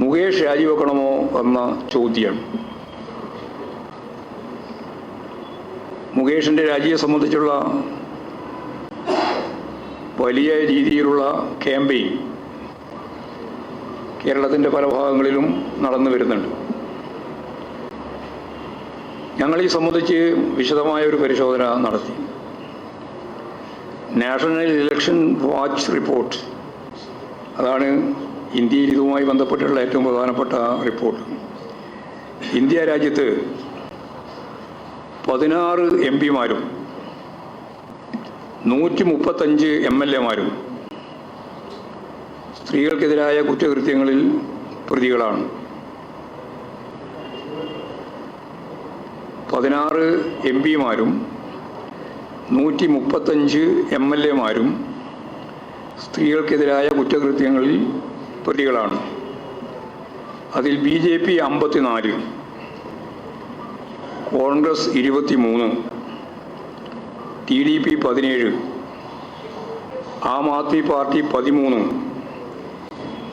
മുകേഷ് രാജിവെക്കണമോ എന്ന ചോദ്യം. മുകേഷിന്റെ രാജിയെ സംബന്ധിച്ചുള്ള വലിയ രീതിയിലുള്ള ക്യാമ്പയിൻ കേരളത്തിന്റെ പല ഭാഗങ്ങളിലും നടന്നു വരുന്നുണ്ട്. ഞങ്ങൾ ഈ സംബന്ധിച്ച് വിശദമായ ഒരു പരിശോധന നടത്തി. National election watch report. അതാണ് ഇന്ത്യയിൽ ഇതുമായി ബന്ധപ്പെട്ടുള്ള ഏറ്റവും പ്രധാനപ്പെട്ട റിപ്പോർട്ട് ഇന്ത്യ രാജ്യത്ത് പതിനാറ് എം പിമാരും നൂറ്റി മുപ്പത്തഞ്ച് എം എൽ എമാരും സ്ത്രീകൾക്കെതിരായ കുറ്റകൃത്യങ്ങളിൽ പ്രതികളാണ്. പതിനാറ് എം പിമാരും നൂറ്റി മുപ്പത്തഞ്ച് എം എൽ എമാരും സ്ത്രീകൾക്കെതിരായ കുറ്റകൃത്യങ്ങളിൽ പ്രതികളാണ്. അതിൽ ബി ജെ പി അമ്പത്തിനാല് കോൺഗ്രസ് ഇരുപത്തിമൂന്ന് ടി ഡി പി പതിനേഴ് ആം ആദ്മി പാർട്ടി പതിമൂന്ന്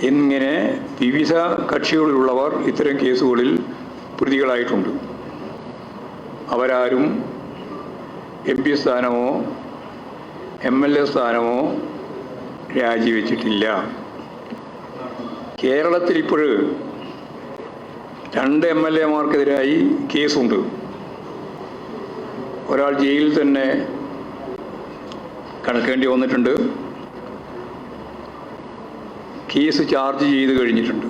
എന്നിങ്ങനെ വിവിധ കക്ഷികളിലുള്ളവർ ഇത്തരം കേസുകളിൽ പ്രതികളായിട്ടുണ്ട്. അവരാരും എം പി സ്ഥാനമോ എം എൽ എ സ്ഥാനമോ രാജിവെച്ചിട്ടില്ല. കേരളത്തിൽ ഇപ്പോൾ രണ്ട് എം എൽ എമാർക്കെതിരായി കേസുണ്ട്. ഒരാൾ ജയിലിൽ തന്നെ കണക്കേണ്ടി വന്നിട്ടുണ്ട്. കേസ് ചാർജ് ചെയ്ത് കഴിഞ്ഞിട്ടുണ്ട്.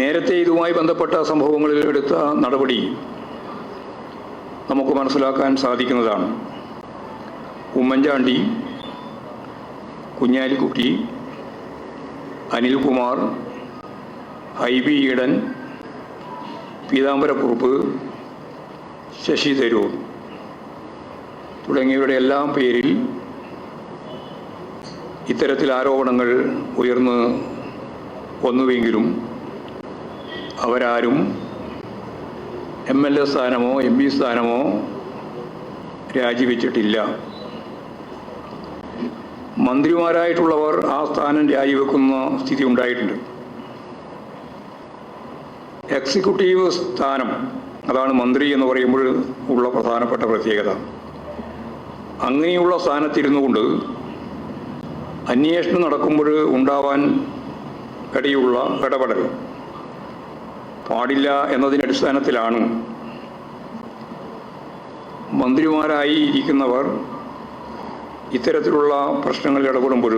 നേരത്തെ ഇതുമായി ബന്ധപ്പെട്ട സംഭവങ്ങളിൽ എടുത്ത നടപടി നമുക്ക് മനസ്സിലാക്കാൻ സാധിക്കുന്നതാണ്. ഉമ്മൻചാണ്ടി കുഞ്ഞാലിക്കുട്ടി അനിൽകുമാർ ഐ ബി ഈഡൻ പീതാംബരക്കുറുപ്പ് ശശി തരൂർ തുടങ്ങിയവരുടെ എല്ലാം പേരിൽ ഇത്തരത്തിൽ ആരോപണങ്ങൾ ഉയർന്ന് വന്നുവെങ്കിലും അവരാരും എം എൽ എ സ്ഥാനമോ എം പി സ്ഥാനമോ രാജിവെച്ചിട്ടില്ല. മന്ത്രിമാരായിട്ടുള്ളവർ ആ സ്ഥാനം രാജിവെക്കുന്ന സ്ഥിതി ഉണ്ടായിട്ടുണ്ട്. എക്സിക്യൂട്ടീവ് സ്ഥാനം അതാണ് മന്ത്രി എന്ന് പറയുമ്പോൾ ഉള്ള പ്രധാനപ്പെട്ട പ്രത്യേകത. അങ്ങനെയുള്ള സ്ഥാനത്തിരുന്നു കൊണ്ട് അന്വേഷണം നടക്കുമ്പോൾ ഉണ്ടാവാൻ ഇടയുള്ള ഇടപെടൽ പാടില്ല എന്നതിന്റെ അടിസ്ഥാനത്തിലാണ് മന്ത്രിമാരായി ഇരിക്കുന്നവർ ഇത്തരത്തിലുള്ള പ്രശ്നങ്ങളിൽ ഇടപെടുമ്പോൾ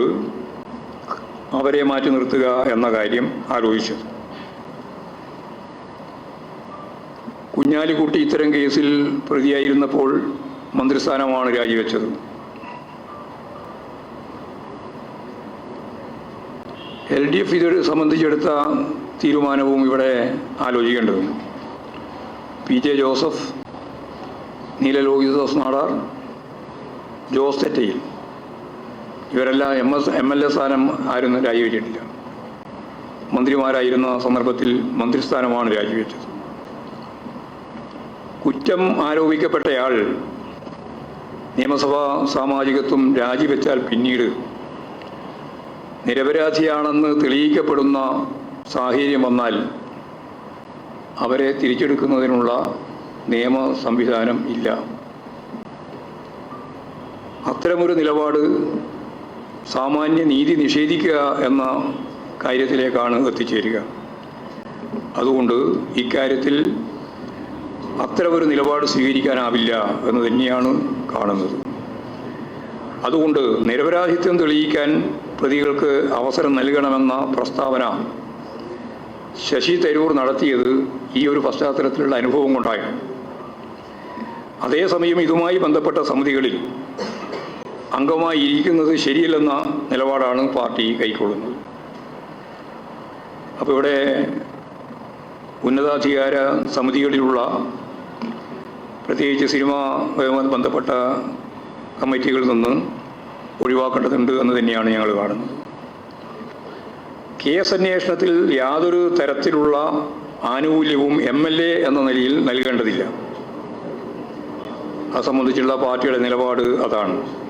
അവരെ മാറ്റി നിർത്തുക എന്ന കാര്യം ആലോചിച്ചു. കുഞ്ഞാലിക്കുട്ടി ഇത്തരം കേസിൽ പ്രതിയായിരുന്നപ്പോൾ മന്ത്രിസ്ഥാനമാണ് രാജിവെച്ചത്. എൽ ഡി എഫ് ഇത് സംബന്ധിച്ചെടുത്ത തീരുമാനവും ഇവിടെ ആലോചിക്കേണ്ടതുണ്ട്. പി ജെ ജോസഫ് നീലലോഹിതദാസ് നാടാർ ജോസ് തെറ്റയിൽ ഇവരെല്ലാം M S M L A സ്ഥാനം ആരും രാജിവെച്ചിട്ടില്ല. മന്ത്രിമാരായിരുന്ന സന്ദർഭത്തിൽ മന്ത്രിസ്ഥാനമാണ് രാജിവെച്ചത്. കുറ്റം ആരോപിക്കപ്പെട്ടയാൾ നിയമസഭാ സാമാജികത്വം രാജിവെച്ചാൽ പിന്നീട് നിരപരാധിയാണെന്ന് തെളിയിക്കപ്പെടുന്ന സാഹചര്യം വന്നാൽ അവരെ തിരിച്ചെടുക്കുന്നതിനുള്ള നിയമ സംവിധാനം ഇല്ല. അത്തരമൊരു നിലപാട് സാമാന്യ നീതി നിഷേധിക്കുക എന്ന കാര്യത്തിലേക്കാണ് എത്തിച്ചേരുക. അതുകൊണ്ട് ഇക്കാര്യത്തിൽ അത്തരമൊരു നിലപാട് സ്വീകരിക്കാനാവില്ല എന്ന് തന്നെയാണ് കാണുന്നത്. അതുകൊണ്ട് നിരപരാധിത്വം തെളിയിക്കാൻ പ്രതികൾക്ക് അവസരം നൽകണമെന്ന പ്രസ്താവന ശശി തരൂർ നടത്തിയത് ഈ ഒരു പശ്ചാത്തലത്തിലുള്ള അനുഭവം കൊണ്ടായിരുന്നു അതേസമയം ഇതുമായി ബന്ധപ്പെട്ട സമിതികളിൽ അംഗമായി ഇരിക്കുന്നത് ശരിയല്ലെന്ന നിലപാടാണ് പാർട്ടി കൈക്കൊള്ളുന്നത്. അപ്പോൾ ഇവിടെ ഉന്നതാധികാര സമിതികളിലുള്ള പ്രത്യേകിച്ച് സിനിമയുമായി ബന്ധപ്പെട്ട കമ്മിറ്റികളിൽ നിന്ന് ഒഴിവാക്കേണ്ടതുണ്ട് എന്ന് തന്നെയാണ് ഞങ്ങൾ കാണുന്നത്. കേസ് അന്വേഷണത്തിൽ യാതൊരു തരത്തിലുള്ള ആനുകൂല്യവും എം എൽ എ എന്ന നിലയിൽ നൽകേണ്ടതില്ല. അത് സംബന്ധിച്ചുള്ള പാർട്ടിയുടെ നിലപാട് അതാണ്.